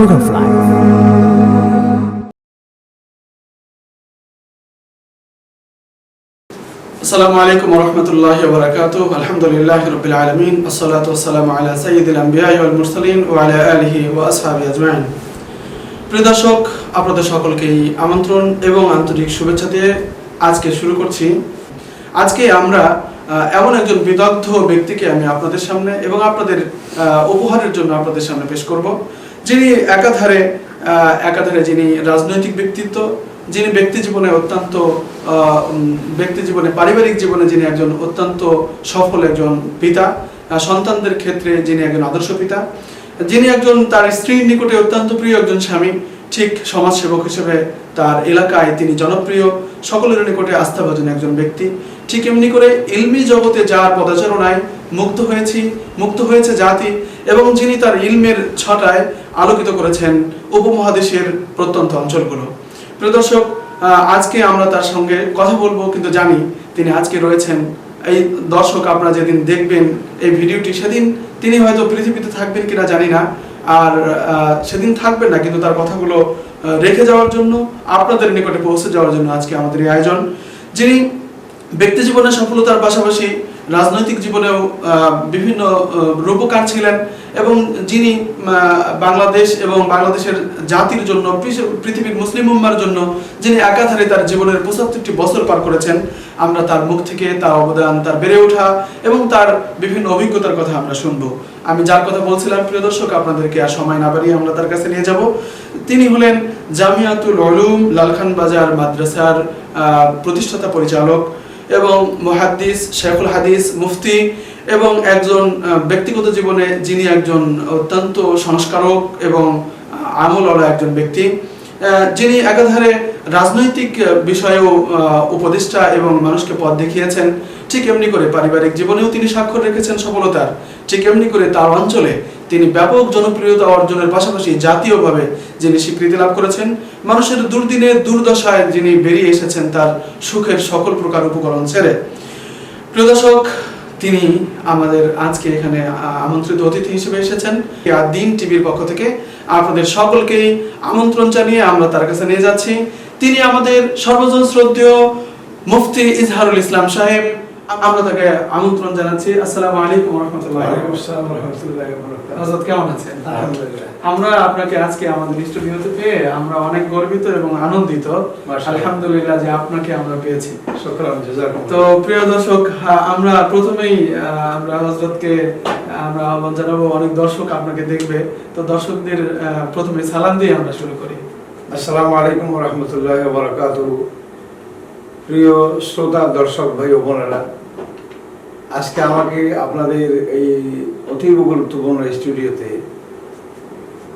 record of life. আসসালামু আলাইকুম রহমতুল্লাহ বরকাত আলহামদুলিল্লাহ রবিল আলমিন আসসালাত ওসালাম আলা সঈদুল আম্বিয়াই ওয়াল মুরসালিন ও আলা আলহি ও আসহাবি আপনাদের সকলকেই আমন্ত্রণ এবং আন্তরিক শুভেচ্ছা দিয়ে আজকে শুরু করছি। আজকে আমরা এমন একজন বিদগ্ধ ব্যক্তিকে আমি আপনাদের সামনে এবং আপনাদের উপহারের জন্য আপনাদের সামনে পেশ করব। যিনি একাধারে একাধারে যিনি রাজনৈতিক ব্যক্তিত্ব, যিনি ব্যক্তি জীবনে অত্যন্ত ব্যক্তি জীবনে, পারিবারিক জীবনে যিনি একজন অত্যন্ত সফল একজন পিতা সন্তানদের ক্ষেত্রে যিনি একজন আদর্শ পিতা, যিনি একজন তার স্ত্রীর নিকটে অত্যন্ত প্রিয় একজন স্বামী, ঠিক সমাজসেবক হিসেবে তার এলাকায় তিনি জনপ্রিয়, সকলের নিকটে আস্থাভাজন একজন ব্যক্তি। ঠিক এমনি করে ইলমি জগতে যার পদাচারণায় মুক্ত হয়েছি মুক্ত হয়েছে জাতি, এবং যিনি তার ইলমের ছটায় আলোকিত করেছেন উপমহাদেশের প্রত্যন্ত অঞ্চলগুলো। প্রিয় দর্শক আজকে আমরা তার সঙ্গে কথা বলব, কিন্তু জানি তিনি আজকে রয়েছেন। এই দর্শক আপনারা যেদিন দেখবেন এই ভিডিওটি, সেদিন তিনি হয়তো পৃথিবীতে থাকবেন কিনা জানি না, আর সেদিন থাকবেন না, কিন্তু তার কথাগুলো রেখে যাওয়ার জন্য, আপনাদের নিকটে পৌঁছে যাওয়ার জন্য আজকে আমাদের এই আয়োজন। যিনি ব্যক্তি জীবনের সফলতার পাশাপাশি রাজনৈতিক জীবনেও বিভিন্ন রূপকার ছিলেন এবং যিনি বাংলাদেশ এবং বাংলাদেশের জাতির জন্য পৃথিবীর মুসলিম উম্মার জন্য যিনি একাধারে তার জীবনের পঁচাত্তরটি বছর পার করেছেন, আমরা তার মুখ থেকে তার অবদান, তার বেড়ে ওঠা এবং তার বিভিন্ন অভিজ্ঞতার কথা আমরা শুনব। আমি যার কথা বলছিলাম, প্রিয় দর্শক, আপনাদেরকে আর সময় না বাড়িয়ে আমরা তার কাছে নিয়ে যাব। তিনি হলেন জামিয়াতুল উলুম লালখান বাজার মাদ্রাসার প্রতিষ্ঠাতা পরিচালক। এবং মুহাদ্দিস শেখুল হাদিস, মুফতি এবং একজন ব্যক্তিগত জীবনে যিনি একজন অত্যন্ত সংস্কারক এবং আমলওয়ালা একজন ব্যক্তি যিনি একাধারে রাজনৈতিক বিষয়েও উপদেষ্টা এবং মানুষকে পথ দেখিয়েছেন, ঠিক এমনি করে পারিবারিক জীবনেও তিনি স্বাক্ষর রেখেছেন সফলতার, ঠিক এমনি করে তার অঞ্চলে তিনি ব্যাপক জনপ্রিয়তা অর্জনের পাশাপাশি জাতীয়ভাবে যিনি স্বীকৃতি লাভ করেছেন, মানুষের দুর্দিনে, দুর্দশায় যিনি বেরিয়ে এসেছেন, তার সুখের সকল প্রকার উপকরণ ছেড়ে। প্রিয় দর্শক, তিনি আমাদের আজকে এখানে আমন্ত্রিত অতিথি হিসেবে এসেছেন। আর দিন টিভির পক্ষ থেকে আপনাদের সকলকেই আমন্ত্রণ জানিয়ে আমরা তার কাছে নিয়ে যাচ্ছি। তিনি আমাদের সর্বজন শ্রদ্ধেয় মুফতি ইজহারুল ইসলাম সাহেব আমরা তাকে আমন্ত্রণ জানাচ্ছি। আসসালামু আলাইকুম রহমতুল্লাহ কেমন আছেন? আমরা আপনাকে আজকে আমাদের স্টুডিওতে পেয়ে আমরা অনেক গর্বিত এবং আনন্দিত। আলহামদুলিল্লাহ যে আপনাকে আমরা পেয়েছি। তো প্রিয় দর্শক আমরা প্রথমেই আমরা হজরতকে আমরা আহ্বান জানাব অনেক দর্শক আপনাকে দেখবে। তো দর্শকদের প্রথমে সালাম দিয়ে আমরা শুরু করি। আসসালামু আলাইকুম রাহমাতুল্লাহি প্রিয় শ্রোতা দর্শক ভাই ও বোনেরা আজকে আমাকে আপনাদের এই অতীব গুরুত্বপূর্ণ স্টুডিওতে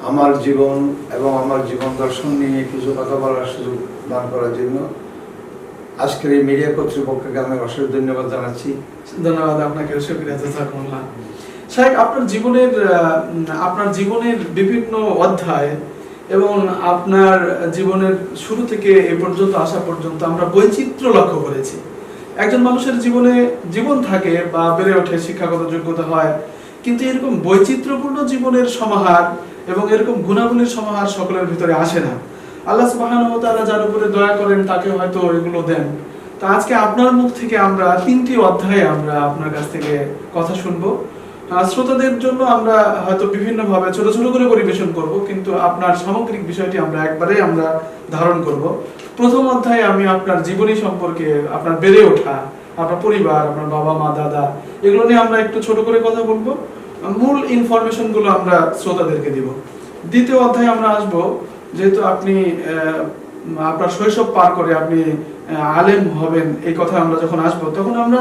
আমার জীবন এবং আমার জীবন দর্শন নিয়ে কিছু কথা বলার সুযোগ দান করার জন্য আজকের এই মিডিয়া কর্তৃপক্ষকে আমি অশেষ ধন্যবাদ জানাচ্ছি। ধন্যবাদ আপনাকে শাহেখ আপনার জীবনের আপনার জীবনের বিভিন্ন অধ্যায় এবং আপনার জীবনের শুরু থেকে এ পর্যন্ত আসা পর্যন্ত আমরা বৈচিত্র্য লক্ষ্য করেছি। একজন মানুষের জীবনে জীবন থাকে বা বেড়ে ওঠে, শিক্ষাগত যোগ্যতা হয়, কিন্তু এরকম বৈচিত্র্যপূর্ণ জীবনের সমাহার এবং এরকম গুণাবলীর সমাহার সকলের ভিতরে আসে না। আল্লাহ সুবহানাহু ওয়া যার উপরে দয়া করেন, তাকে হয়তো এগুলো দেন। তো আজকে আপনার মুখ থেকে আমরা তিনটি অধ্যায়ে আমরা আপনার কাছ থেকে কথা শুনব। শ্রোতাদের জন্য আমরা হয়তো বিভিন্ন ভাবে ছোট ছোট করে পরিবেশন করব, কিন্তু আপনার সামগ্রিক বিষয়টি আমরা একবারে আমরা ধারণ করব। প্রথম অধ্যায়ে আমি আপনার জীবনী সম্পর্কে, আপনার বেড়ে ওঠা, আপনার পরিবার, আপনার বাবা, মা, দাদা, এগুলো নিয়ে আমরা একটু ছোট করে কথা বলব। মূল ইনফরমেশনগুলো আমরা শ্রোতাদেরকে দিব। দ্বিতীয় অধ্যায়ে আমরা আসব, যেহেতু আপনি আপনার শৈশব পার করে আপনি আলেম হবেন, এই কথা আমরা যখন আসব, তখন আমরা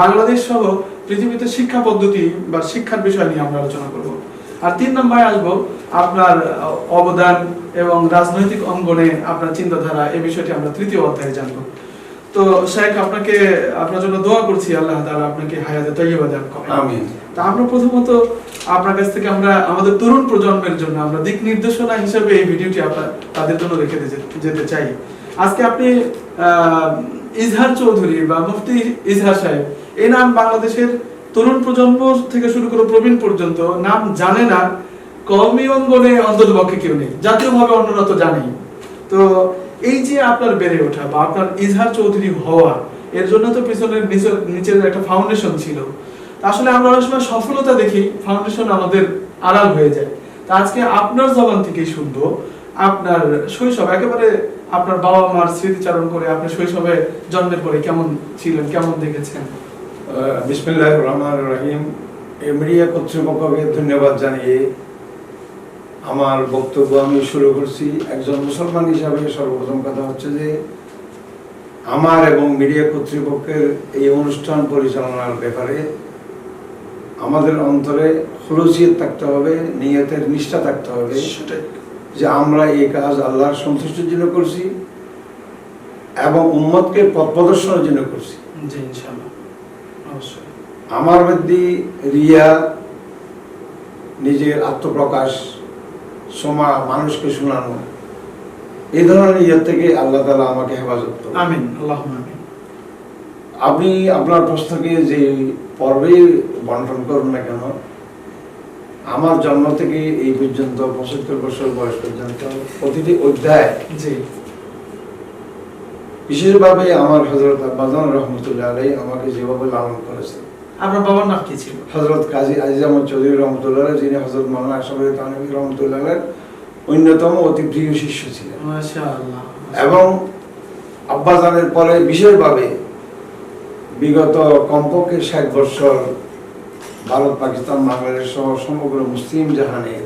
বাংলাদেশ সহ পৃথিবীতে শিক্ষা পদ্ধতি বা শিক্ষার বিষয় নিয়ে আমরা আলোচনা করব। আর তিন নম্বরে আসব, আপনার অবদান এবং রাজনৈতিক অঙ্গনে আপনার চিন্তাধারা এই বিষয়টি আমরা তৃতীয় অধ্যায়ে জানব। তো শেখ আপনাকে আপনার জন্য দোয়া করছি আল্লাহ তাআলা আপনাকে হায়াতে তৈয়বা দান করেন। আমিন। তা আমরা প্রথমত আপনার কাছ থেকে আমরা আমাদের তরুণ প্রজন্মের জন্য আমরা দিক নির্দেশনা হিসেবে এই ভিডিওটি আপনার তাদের জন্য রেখে যেতে চাই। আজকে আপনি আহ, ইজহার চৌধুরী বা মুফতি ইজহার সাহেব এই নাম বাংলাদেশের তরুণ প্রজন্ম থেকে শুরু করে প্রবীণ পর্যন্ত নাম জানে না কওমি অঙ্গনে কেউ নেই। জাতীয়ভাবে অন্যরা তো জানেই। তো এই যে আপনার বেড়ে ওঠা বা আপনার ইজহার চৌধুরী হওয়া, এর জন্য তো পিছনের নিচের নিচের একটা ফাউন্ডেশন ছিল। আসলে আমরা অনেক সফলতা দেখি ফাউন্ডেশন আমাদের আড়াল হয়ে যায়। তা আজকে আপনার জবান থেকেই শুনব। আপনার শৈশব, একেবারে আপনার বাবা মার স্মৃতিচারণ করে আপনি শৈশবে জন্মের পরে কেমন ছিলেন, কেমন দেখেছেন? বিসমিল্লাহ রহমান রহিম। এমরিয়া কর্তৃপক্ষকে ধন্যবাদ জানিয়ে আমার বক্তব্য আমি শুরু করছি। একজন মুসলমান হিসাবে সর্বপ্রথম কথা হচ্ছে যে আমার এবং মিডিয়া কর্তৃপক্ষের এই অনুষ্ঠান পরিচালনার ব্যাপারে আমাদের অন্তরে খুলসিয়ত থাকতে হবে নিয়তের নিষ্ঠা থাকতে হবে যে আমরা এই কাজ আল্লাহর সন্তুষ্টির জন্য করছি এবং উম্মতকে পথ প্রদর্শনের জন্য করছি। অবশ্যই। আমার মধ্যে রিয়া নিজের আত্মপ্রকাশ সমা মানুষকে শোনানো। এই ধরনের ইয়ে থেকে আল্লাহ তালা আমাকে হেফাজত করুন। আমিন আল্লাহ আমিন। আপনি আপনার প্রশ্নকে যে পর্বে বন্টন করুন না কেন আমার জন্ম থেকে এই পর্যন্ত পঁচাত্তর বছর বয়স পর্যন্ত প্রতিটি অধ্যায় জি। বিশেষভাবে আমার হজরত আব্বাজান রহমতুল্লাহ আলাই আমাকে যেভাবে লালন করেছে আপনার বাবার নাম কি ছিল? হজরত কাজী আজিজ আহমদ চৌধুরী রহমতুল্লাহ যিনি হজরত মৌলানা আশরাফ তানবী রহমতুল্লাহ অন্যতম অতি প্রিয় শিষ্য ছিলেন। মাশাআল্লাহ এবং আব্বাজানের পরে বিশেষভাবে বিগত কমপক্ষে ষাট বছর ভারত পাকিস্তান বাংলাদেশ সহ সমগ্র মুসলিম জাহানে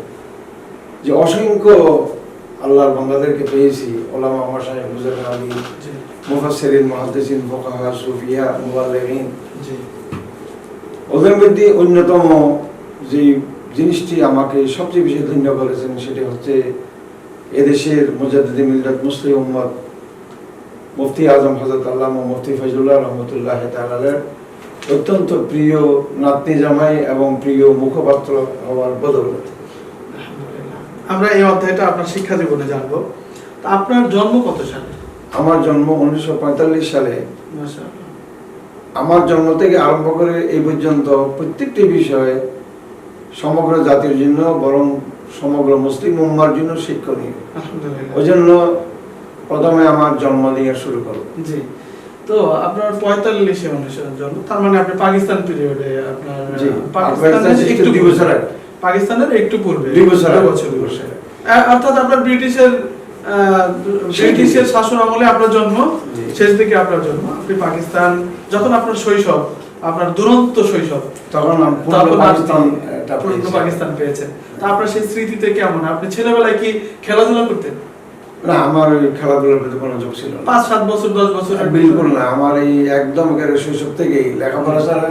যে অসংখ্য আল্লাহর বান্দাদেরকে পেয়েছি ওলামা সাহেব হুজুর আলী জি। মুফাসসিরিন মুহাদ্দিসিন ফুকাহা সুফিয়া মুবাল্লিগিন। জি। ওদের মধ্যে অন্যতম যে জিনিসটি আমাকে সবচেয়ে বেশি ধন্য করেছেন সেটি হচ্ছে এদেশের মুজাদ্দিদ মিল্লাত মুসলিম উম্মত মুফতি আজম হজরত আল্লাহ মুফতি ফজলুল্লাহ রহমতুল্লাহ তালের অত্যন্ত প্রিয় নাতনি জামাই এবং প্রিয় মুখপাত্র হওয়ার বদৌলত। আমরা এই অধ্যায়টা আপনার শিক্ষা জীবনে জানব। তা আপনার জন্ম কত সালে? আমার জন্ম উনিশশো পঁয়তাল্লিশ সালে। আমার জন্ম থেকে আরম্ভ করে এই পর্যন্ত প্রত্যেকটি বিষয়ে সমগ্র জাতির জন্য বরং সমগ্র মুসলিম উম্মার জন্য শিক্ষণীয়। ওই জন্য প্রথমে আমার জন্ম দিয়ে শুরু করব জি। তো আপনার পঁয়তাল্লিশে জন্ম তার মানে আপনি পাকিস্তান পিরিয়ডে আপনার পাকিস্তানের পাকিস্তান একটু দুই বছর পাকিস্তানের একটু পূর্বে। দুই বছর। বছর অর্থাৎ আপনার ব্রিটিশের ব্রিটিশের শাসন আমলে আপনার জন্ম শেষ দিকে আপনার জন্ম। আপনি পাকিস্তান যখন আপনার শৈশব আপনার দুরন্ত শৈশব তখন পাকিস্তান। পাকিস্তান পেয়েছেন। তা আপনার সেই স্মৃতিতে কেমন? আপনি ছেলেবেলায় কি খেলাধুলা করতেন? না আমার ওই খেলাধুলার প্রতি কোনো যোগ ছিল না। পাঁচ সাত বছর দশ বছর বিলকুল না আমার এই একদম শৈশব থেকেই লেখাপড়া ছাড়া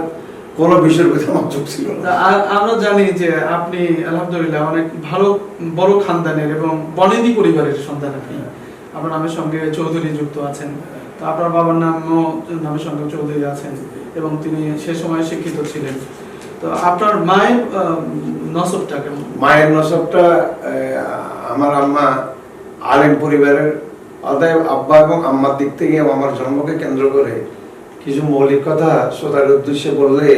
কোনো বিষয়ের প্রতি আমার যোগ ছিল না। আমরা জানি যে আপনি আলহামদুলিল্লাহ অনেক ভালো বড় খানদানের এবং বনেদি পরিবারের সন্তান আপনি। আপনার নামের সঙ্গে চৌধুরী যুক্ত আছেন। তো আপনার বাবার নামও নামের সঙ্গে চৌধুরী আছেন এবং তিনি সে সময় শিক্ষিত ছিলেন। তো আপনার মায়ের নসবটা কেমন? মায়ের নসবটা আমার আম্মা আলেম পরিবারের অতএব আব্বা এবং আম্মার দিক থেকে আমার জন্মকে কেন্দ্র করে কিছু মৌলিক কথা শ্রোতার উদ্দেশ্যে বললে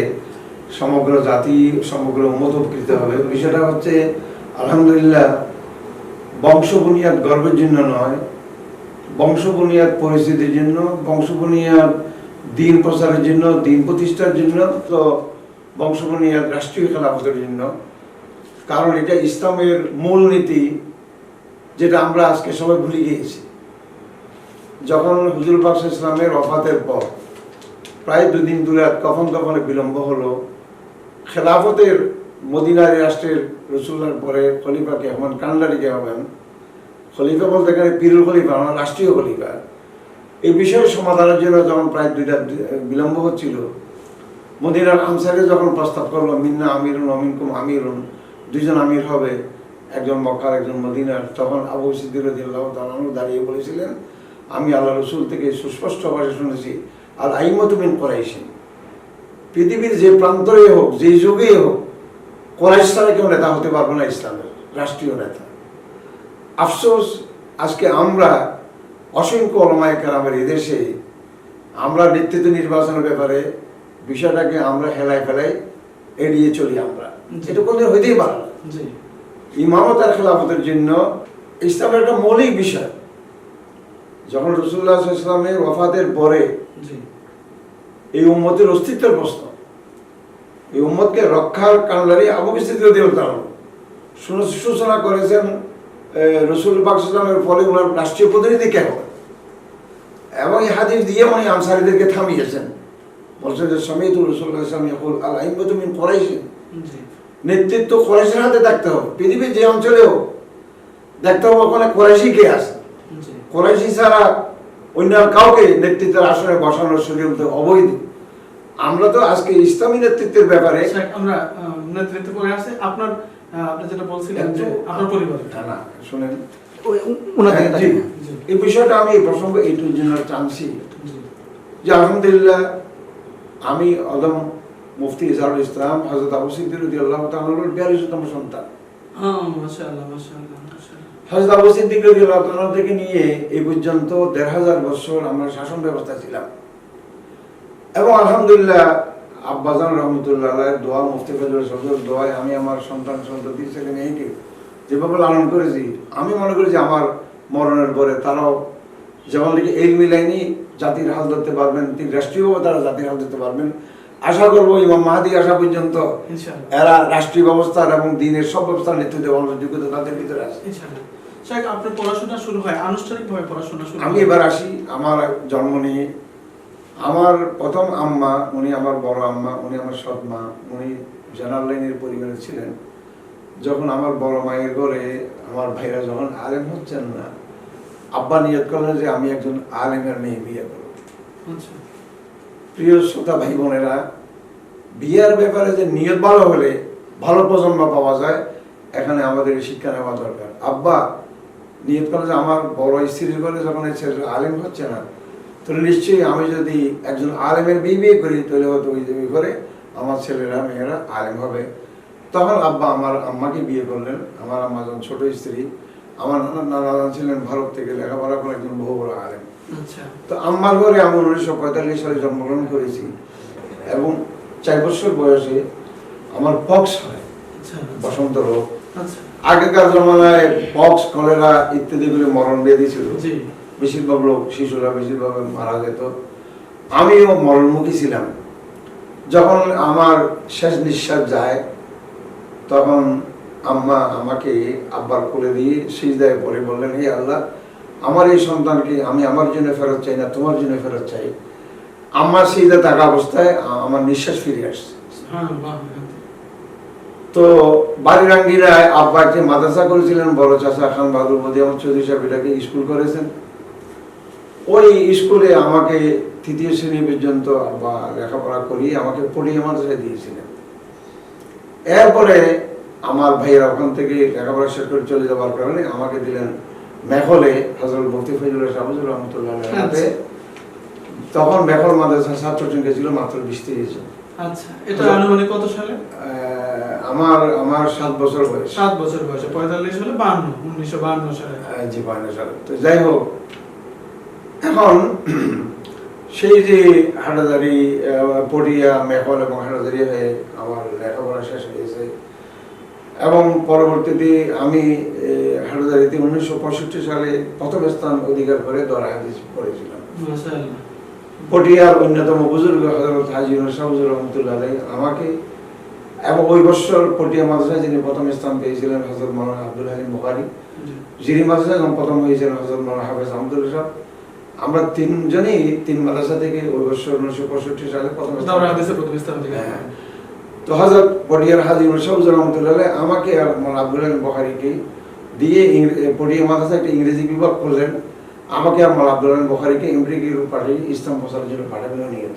সমগ্র জাতি, সমগ্র উন্মত উপকৃত হবে। বিষয়টা হচ্ছে, আলহামদুলিল্লাহ বংশ বুনিয়াদ গর্বের জন্য নয় বংশ বুনিয়াদ পরিস্থিতির জন্য বংশ বুনিয়াদ দিন প্রচারের জন্য, দিন প্রতিষ্ঠার জন্য, তো বংশ বুনিয়াদ রাষ্ট্রীয় খেলাফতের জন্য। কারণ এটা ইসলামের মূল নীতি, যেটা আমরা আজকে সবাই ভুলে গিয়েছি। যখন হুজুর বাক্স ইসলামের অফাতের পর প্রায় দুদিন দূরে কখন কখন বিলম্ব হলো, খেলাফতের মদিনারি রাষ্ট্রের রসুল্লার পরে খলিফাকে হবেন কান্ডারিকে হবেন খলিফা বলতে গেলে পীরুল খলিফা আমার রাষ্ট্রীয় খলিফা। এই বিষয়ের সমাধানের জন্য যখন প্রায় দুইটা বিলম্ব হচ্ছিল, মদিনার আনসারে যখন প্রস্তাব করল, মিন্না আমিরুন অমিনকুম আমিরুন দুজন আমির হবে, একজন মক্কার, একজন মদিনার, তখন আবু তালানু দাঁড়িয়ে বলেছিলেন, আমি আল্লাহ রসুল থেকে সুস্পষ্ট ভাষা শুনেছি আর আইমতুমিন করাইছেন পৃথিবীর যে প্রান্তরে হোক যে যুগে হোক কোরাইশ ছাড়া কেউ নেতা হতে পারবে না ইসলামের রাষ্ট্রীয় নেতা। আফসোস আজকে আমরা অসংখ্য অলমায় কেরামের এদেশে আমরা নেতৃত্ব নির্বাচনের ব্যাপারে বিষয়টাকে আমরা হেলায় ফেলাই এড়িয়ে চলি আমরা। এটা কোনদিন হইতেই পারে না। ইমামত আর খেলাফতের জন্য ইসলামের একটা মৌলিক বিষয়। যখন রসুল্লাহ ইসলামের ওফাতের পরে এই উম্মতের অস্তিত্বের প্রশ্ন। এই উম্মতকে রক্ষার কান্ডারি আবু বিস্তৃত দেবতার সূচনা করেছেন রসুল পাকসালামের ফলে ওনার রাষ্ট্রীয় প্রতিনিধি কেন এবং এই হাদিস দিয়ে উনি আনসারিদেরকে থামিয়েছেন। বলছেন যে সমিত রসুল্লাহ ইসলাম ইয়াকুল আল আইম্মতু মিন কুরাইশিন। নেতৃত্ব কোরাইশের হাতে থাকতে হবে। পৃথিবীর যে অঞ্চলেও দেখতে হবে ওখানে কোরাইশি কে আছে। কোরাইশি ছাড়া অন্য কাউকে নেতৃত্বের আসনে বসানোর সুযোগ তো অবৈধ। আমরা তো আজকে ইসলামী নেতৃত্বের ব্যাপারে আমরা নেতৃত্ব করে আসছি। আপনার আপনি যেটা বলছিলেন যে আপনার পরিবার। না, শুনেন। হ্যাঁ। এই বিষয়টা আমি এই প্রসঙ্গ এইটুর জন্য টানছি যে আলহামদুলিল্লাহ আমি অদম মুফতি ইজারুল ইসলাম হজরত আবু সিদ্দির আল্লাহ তাআলার বিয়াল্লিশতম সন্তান। হ্যাঁ হজরত আবু সিদ্দিক থেকে নিয়ে এই পর্যন্ত দেড় হাজার বছর আমরা শাসন ব্যবস্থা ছিলাম। এবং আলহামদুলিল্লাহ আব্বাজান রহমতুল্লাহ দোয়া মুফতি ফজল সদর দোয়ায় আমি আমার সন্তান সন্ততি ছেলে মেয়েকে যেভাবে লালন করেছি আমি মনে করি যে আমার মরণের পরে তারাও যেমন লিখে এই মিলাইনি জাতির হাল ধরতে পারবেন তিনি রাষ্ট্রীয়ভাবে তারা জাতির হাল ধরতে পারবেন। আশা করব ইমাম মাহাদি আসা পর্যন্ত এরা রাষ্ট্রীয় ব্যবস্থার এবং দিনের সব ব্যবস্থার নেতৃত্ব দেওয়ার যোগ্যতা তাদের ভিতরে আছে। শেখ আপনার পড়াশোনা শুরু হয় আনুষ্ঠানিকভাবে পড়াশোনা শুরু আমি এবার আসি আমার জন্ম নিয়ে। আমার প্রথম আম্মা উনি আমার বড় আম্মা উনি আমার সৎ মা উনি জেনারেল লাইনের পরিবারে ছিলেন। যখন আমার বড় মায়ের ঘরে আমার ভাইরা যখন আলেম হচ্ছেন না আব্বা নিয়ত করলেন যে আমি একজন আলেমের মেয়ে বিয়ে করব। আচ্ছা। প্রিয় শ্রোতা ভাই বোনেরা বিয়ের ব্যাপারে যে নিয়ত ভালো হলে ভালো প্রজন্ম পাওয়া যায় এখানে আমাদের শিক্ষা নেওয়া দরকার। আব্বা নিয়ত করে যে আমার বড় স্ত্রীর করে যখন এই ছেলে আলেম হচ্ছে না তাহলে নিশ্চয়ই আমি যদি একজন আলেমের বিয়ে বিয়ে করি তাহলে হয়তো ওই ওই করে আমার ছেলেরা মেয়েরা আলেম হবে। তখন আব্বা আমার আম্মাকে বিয়ে করলেন। আমার আম্মা যখন ছোট স্ত্রী আমার নানা নানা ছিলেন ভারত থেকে লেখাপড়া করে একজন বহু বড় আলেম। আচ্ছা। তো আম্মার ঘরে আমি উনিশশো পঁয়তাল্লিশ সালে জন্মগ্রহণ করেছি এবং চার বছর বয়সে আমার পক্স হয়। আচ্ছা। বসন্ত রোগ আগেকার জমানায় পক্স কলেরা ইত্যাদিগুলি মরণ ব্যাধি ছিল বেশিরভাগ লোক শিশুরা বেশিরভাগ মারা যেত। আমিও মরণমুখী ছিলাম। যখন আমার শেষ নিঃশ্বাস যায় তখন আম্মা আমাকে আব্বার কোলে দিয়ে সিজদায় পরে বললেন হে আল্লাহ আমার এই সন্তানকে আমি আমার জন্য ফেরত চাই না তোমার জন্য ফেরত চাই। আমার সিজদা থাকা অবস্থায় আমার নিঃশ্বাস ফিরে আসছে। তো বাড়ির আঙ্গিনায় আব্বা একটি মাদ্রাসা করেছিলেন বড় চাষা খান বাহাদুর মোদী আমার চৌধুরী সাহেব এটাকে স্কুল করেছেন। ওই স্কুলে আমাকে তৃতীয় শ্রেণি পর্যন্ত আব্বা লেখাপড়া করিয়ে আমাকে পড়িয়ে মাদ্রাসায় দিয়েছিলেন। এরপরে আমার ভাইয়েরা ওখান থেকে লেখাপড়া শেষ করে চলে যাওয়ার কারণে আমাকে দিলেন মেঘলে হজরত মুফতি ফজল শাহবুজুর রহমতুল্লাহ হাতে। তখন মেঘল মাদ্রাসা ছাত্র সংখ্যা ছিল মাত্র বিশ তিরিশ জন। আচ্ছা এটা আনুমানিক কত সালে? আমার আমার সাত বছর বয়স। সাত বছর বয়সে পঁয়তাল্লিশ হলে বান্ন উনিশশো বান্ন সালে। জি বায়ান্ন সালে। তো যাই হোক এখন সেই যে হাটাদারি পটিয়া মেঘল এবং হাটাদারি হয়ে আমার লেখাপড়া শেষ হয়েছে এবং পরবর্তীতে আমি হাটাদারিতে উনিশশো পঁয়ষট্টি সালে প্রথম স্থান অধিকার করে দরা হাদিস পড়েছিলাম। পটিয়ার অন্যতম বুজুর্গ হজরত হাজি রহমতুল্লাহ আমাকে এবং ওই বছর পটিয়া মাদ্রাসায় যিনি প্রথম স্থান পেয়েছিলেন হজরত মৌলানা আব্দুল হালিম বুখারি যিনি মাদ্রাসায় যখন প্রথম হয়েছিলেন হজরত মৌলানা হাফেজ আহমদুল সাহ আমরা তিনজনই তিন মাদ্রাসা থেকে ওই বছর উনিশশো পঁয়ষট্টি সালে প্রথম হ্যাঁ। তো হজরত পটিয়ার হাজি শাহুজুর রহমতুল্লাহ আমাকে আর মৌলানা আব্দুল হালিম বুখারিকে দিয়ে পটিয়া মাদ্রাসায় একটা ইংরেজি বিভাগ করলেন আমাকে আর মৌলানা আব্দুল হালিম বুখারিকে আমেরিকার পাঠিয়ে ইসলাম প্রচারের জন্য পাঠাবেন নিয়ে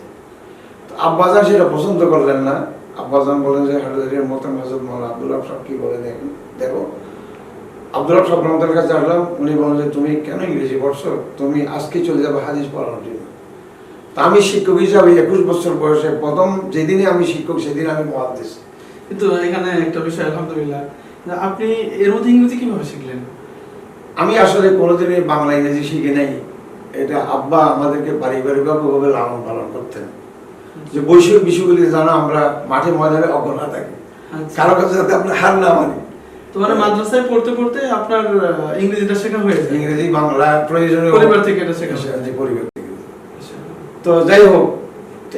তো আব্বাজান সেটা পছন্দ করলেন না। আব্বাজান বলেন যে হাটাদারির মতন হজরত মৌলানা আব্দুল্লাহ সাহেব কি বলে দেখেন? দেখো আব্দুল্লাহ সাহেব রহমতের কাছে আসলাম উনি বলেন যে তুমি কেন ইংরেজি পড়ছো? তুমি আজকে চলে যাবে হাদিস পড়ানোর জন্য। তা আমি শিক্ষক হিসাবে একুশ বছর বয়সে প্রথম যেদিনে আমি শিক্ষক সেদিন আমি মহাদেশ কিন্তু এখানে একটা বিষয় আলহামদুলিল্লাহ আপনি এর মধ্যে ইংরেজি কীভাবে শিখলেন? আমি আসলে কোনোদিনই বাংলা ইংরেজি শিখে নাই। এটা আব্বা আমাদেরকে পারিবারিকভাবে লালন পালন করতেন। যে বৈষয়িক বিষয়গুলি জানা আমরা মাঠে ময়দানে অজ্ঞতা থাকি আচ্ছা। কারও কাছে যাতে আমরা হার না মানি তো মানে মাদ্রাসায় পড়তে পড়তে আপনার ইংরেজিটা শেখা হয়ে ইংরেজি বাংলা প্রয়োজনীয় পরিবার থেকে এটা শেখা হয়। পরিবার থেকে আচ্ছা। তো যাই হোক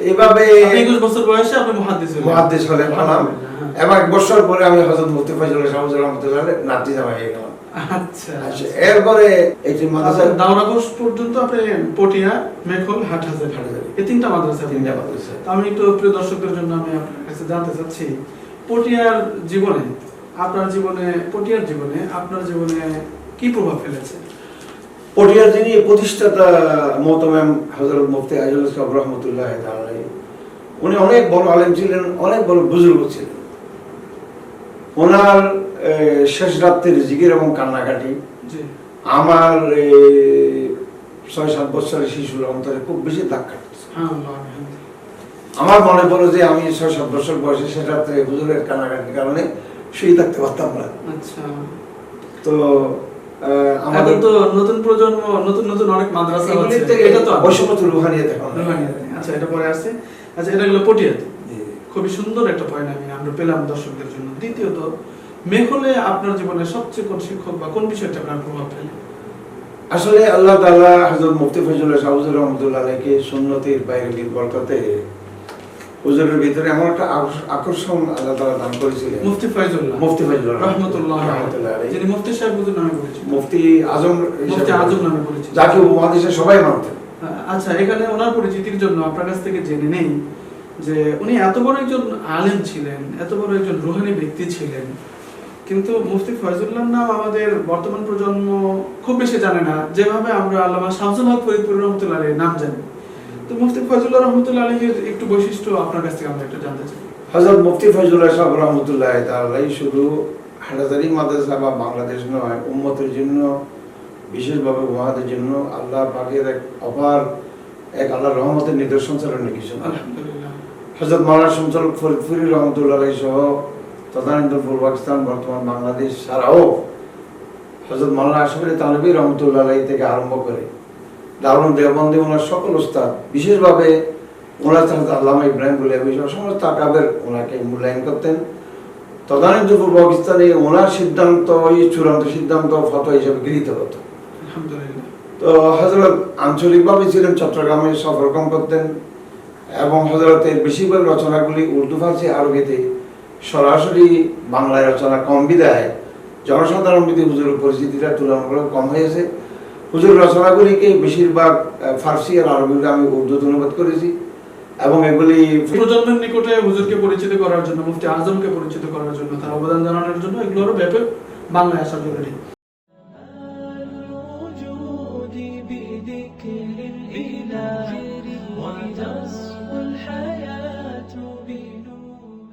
এভাবে একুশ বছর বয়সে আপনি হলেন। মহাদ্দেশ হলে হলাম হ্যাঁ। এবং এক বছর পরে আমি হজরত মুফতি ফজল রহমতুল্লাহ নাতি জামাই হয়ে গেলাম আচ্ছা আচ্ছা, এরপরে একটি মাদ্রাসা আচ্ছা, পর্যন্ত আপনি পটিয়া মেখল হাটহাজার। হাটহাজারী। এই তিনটা মাদ্রাসা তিনটা মাদ্রাসা। আমি একটু প্রিয় দর্শকদের জন্য আমি আপনার কাছে জানতে চাচ্ছি পটিয়ার জীবনে আপনার জীবনে পটিয়ার জীবনে আপনার জীবনে কি প্রভাব ফেলেছে? পটিয়ার যিনি প্রতিষ্ঠাতা মোহতমেম হজরত মুফতি আজুল রহমতুল্লাহ উনি অনেক বড় আলেম ছিলেন অনেক বড় বুজুর্গ ছিলেন। ওনার শেষ রাত্রির জিকির এবং কান্নাকাটি। আমার ছয় সাত বছরের শিশুর অন্তরে খুব বেশি আমিন। আমার মনে পড়ে যে আমি ছয় সাত বছর বয়সে সে রাত্রে হুজুরের কান্নাকাটির কারণে শুয়ে থাকতে পারতাম না। আচ্ছা। তো আমাদের তো নতুন প্রজন্ম নতুন নতুন অনেক মাদ্রাসা হচ্ছে। এটা তো আছে। রুহানিয়াত এখন। আচ্ছা এটা পরে আসছে। আচ্ছা এটা গেলো পটিয়াতে। খুবই সুন্দর একটা পয়েন্ট আমি আমরা পেলাম দর্শকদের জন্য। দ্বিতীয়ত মেঘলে আপনার জীবনে সবচেয়ে কোন শিক্ষক বা কোন বিষয়টা আপনার প্রভাব ফেলে? আসলে আল্লাহ তাআলা হযরত মুফতি ফজলুল্লাহ সাহুজুর রহমতুল্লাহ আলাইকে সুন্নতির বাইরে বরকতে হুজুরের ভিতরে এমন একটা আকর্ষণ আল্লাহ তাআলা দান করেছিলেন। মুফতি ফয়জুল্লাহ। মুফতি ফজলুল্লাহ রহমতুল্লাহ রহমতুল্লাহ যিনি মুফতি সাহেব হুজুর নামে পরিচিত। মুফতি আজম মুফতি আজম নামে পরিচিত। যাকে উপমহাদেশে সবাই মানতেন। আচ্ছা এখানে ওনার পরিচিতির জন্য আপনার কাছ থেকে জেনে নেই যে উনি এত বড় একজন আলেম ছিলেন এত বড় একজন রুহানি ব্যক্তি ছিলেন। কিন্তু মুফতি ফয়জুল্লাহ নাম আমাদের বর্তমান প্রজন্ম খুব বেশি জানে না। যেভাবে আমরা আল্লামা শামসুল হক ফরিদপুর রহমতুল্লাহ নাম জানি। তো মুফতি ফয়জুল্লাহ রহমতুল্লাহ আলাইহির একটু বৈশিষ্ট্য আপনার কাছ থেকে আমরা একটু জানতে চাই। হযরত মুফতি ফজলুল্লাহ সাহেব রহমতুল্লাহ তাআলাই শুধু হাটাজারি মাদ্রাসা বা বাংলাদেশ নয় উম্মতের জন্য বিশেষভাবে উহাদের জন্য আল্লাহ পাকের এক অপার এক আল্লাহ রহমতের নিদর্শন ছিল কিছু না হজরত মাওলানা শামসুল ফরিদপুরি রহমতুল্লাহ সহ তদানীন্তন পূর্ব পাকিস্তান বর্তমান বাংলাদেশ ছাড়াও হজরত মাওলানা আশফ আলী তানবী রহমতুল্লাহ থেকে আরম্ভ করে দারুণ দেওবন্দি ওনার সকল উস্তাদ বিশেষভাবে ওনার সাথে আল্লামা ইব্রাহিম গুলিয়াবি সমস্ত আকাবের ওনাকে মূল্যায়ন করতেন। তদানীন্তন পূর্ব পাকিস্তানে ওনার সিদ্ধান্ত ওই চূড়ান্ত সিদ্ধান্ত ফটো হিসেবে গৃহীত হতো। আলহামদুলিল্লাহ। তো হজরত আঞ্চলিকভাবে ছিলেন চট্টগ্রামে সফরকম করতেন এবং হজরতের বেশিরভাগ রচনাগুলি উর্দু ফার্সি আরবিতে সরাসরি বাংলায় রচনা কম বিদায়, জনসাধারণ বিধি হুজুরের পরিচিতিটা তুলনামূলক কম হয়েছে। হুজুর রচনাগুলিকে বেশিরভাগ ফার্সি আর আরবিতে আমি উর্দু অনুবাদ করেছি এবং এগুলি প্রজন্মের নিকটে হুজুরকে পরিচিত করার জন্য, মুফতি আজমকে পরিচিত করার জন্য, তার অবদান জানানোর জন্য এগুলোরও ব্যাপক বাংলায় আসা জরুরি